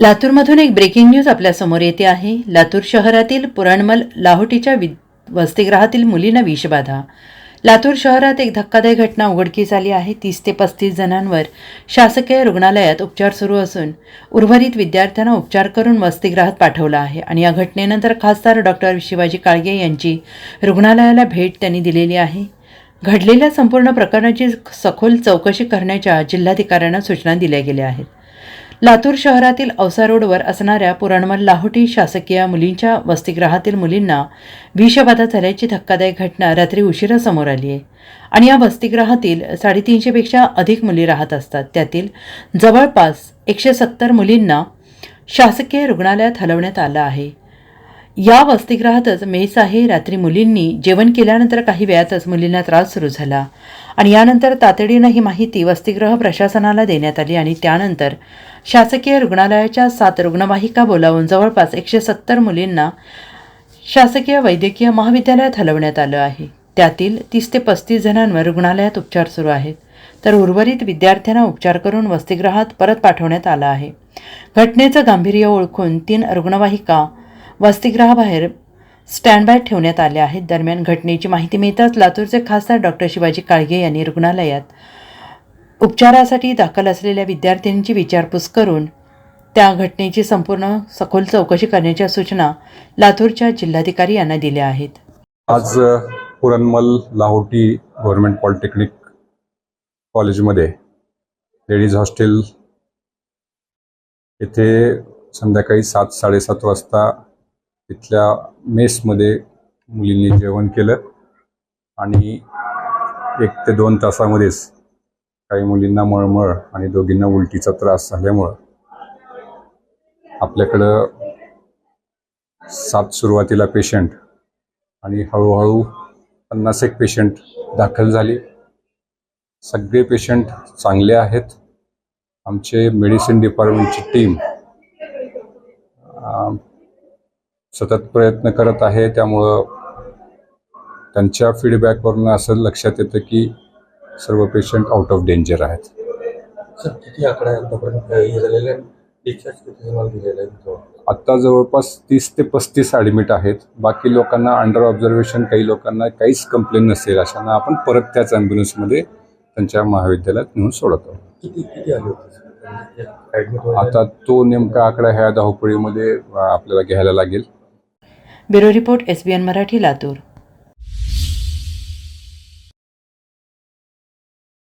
लातूरमधून एक breaking news आपल्यासमोर येते आहे. लातूर शहरातील पुराणमल लाहोटीच्या वि वसतिगृहातील मुलींना विषबाधा लातूर शहरात एक धक्कादायक घटना उघडकीस आली आहे. तीस ते पस्तीस जणांवर शासकीय रुग्णालयात उपचार सुरू असून उर्वरित विद्यार्थ्यांना उपचार करून वसतिगृहात पाठवलं आहे आणि या घटनेनंतर खासदार डॉक्टर शिवाजी काळगे यांची रुग्णालयाला भेट त्यांनी दिलेली आहे. घडलेल्या संपूर्ण प्रकरणाची सखोल चौकशी करण्याच्या जिल्हाधिकाऱ्यांना सूचना दिल्या गेल्या आहेत. लातूर शहरातील औसा रोडवर असणाऱ्या पुराणमल लाहोटी शासकीय मुलींच्या वसतिगृहातील मुलींना विषबाधा झाल्याची धक्कादायक घटना रात्री उशिरा समोर आली आहे. आणि या वसतिगृहातील साडेतीनशेपेक्षा अधिक मुली राहत असतात. त्यातील जवळपास एकशे सत्तर मुलींना शासकीय रुग्णालयात हलवण्यात आलं आहे. या वसतिगृहातच मेस आहे. रात्री मुलींनी जेवण केल्यानंतर काही वेळातच मुलींना त्रास सुरू झाला. आणि यानंतर तातडीनं ही माहिती वसतिगृह प्रशासनाला देण्यात आली आणि त्यानंतर शासकीय रुग्णालयाच्या सात रुग्णवाहिका बोलावून जवळपास एकशे सत्तर मुलींना शासकीय वैद्यकीय महाविद्यालयात हलवण्यात आलं आहे. त्यातील तीस ते पस्तीस जणांवर रुग्णालयात उपचार सुरू आहेत. तर उर्वरित विद्यार्थ्यांना उपचार करून वसतिगृहात परत पाठवण्यात आलं आहे. घटनेचं गांभीर्य ओळखून तीन रुग्णवाहिका वसतिगृहाबाहेर स्टँडबाय ठेवण्यात आल्या आहेत. दरम्यान घटनेची माहिती मिळताच लातूरचे खासदार डॉक्टर शिवाजी काळगे यांनी रुग्णालयात उपचारासाठी दाखल असलेल्या विद्यार्थ्यांची विचारपूस करून त्या घटनेची संपूर्ण सखोल चौकशी करण्याच्या सूचना लातूरच्या जिल्हाधिकारी यांना दिल्या आहेत. आज पुरणमल लाहोटी गव्हर्नमेंट पॉलिटेक्निक कॉलेजमध्ये लेडीज हॉस्टेल येथे संध्याकाळी सात साडेसात वाजता तिथल्या मेसमध्ये मुलींनी जेवण केलं आणि एक ते दोन तासामध्येच काही मुलींना मळमळ आणि दोघींना उलटीचा त्रास झाल्यामुळं आपल्याकडं सात सुरुवातीला पेशंट आणि हळूहळू पन्नास एक पेशंट दाखल झाले. सगळे पेशंट चांगले आहेत. आमचे मेडिसिन डिपार्टमेंटची टीम सतत प्रयत्न करत आहे. त्यामुळं त्यांच्या फीडबॅकवरून असं लक्षात येतं की सर्व पेशंट आउट ऑफ डेंजर आहेत. सर किती आकडा आहे आतापर्यंत हे झालेले डिस्चार्ज किती तुम्हाला दिलेला आहे तो आत्ता जवळपास तीस ते पस्तीस ॲडमिट आहेत. बाकी लोकांना अंडर ऑब्झर्वेशन काही लोकांना काहीच कंप्लेन नसेल अशांना आपण परत त्याच ॲम्ब्युलन्समध्ये त्यांच्या महाविद्यालयात नेऊन सोडतो आता तो नेमका आकडा ह्या धावपळीमध्ये आपल्याला घ्यायला लागेल. Bureau report S B N Marathi Latur.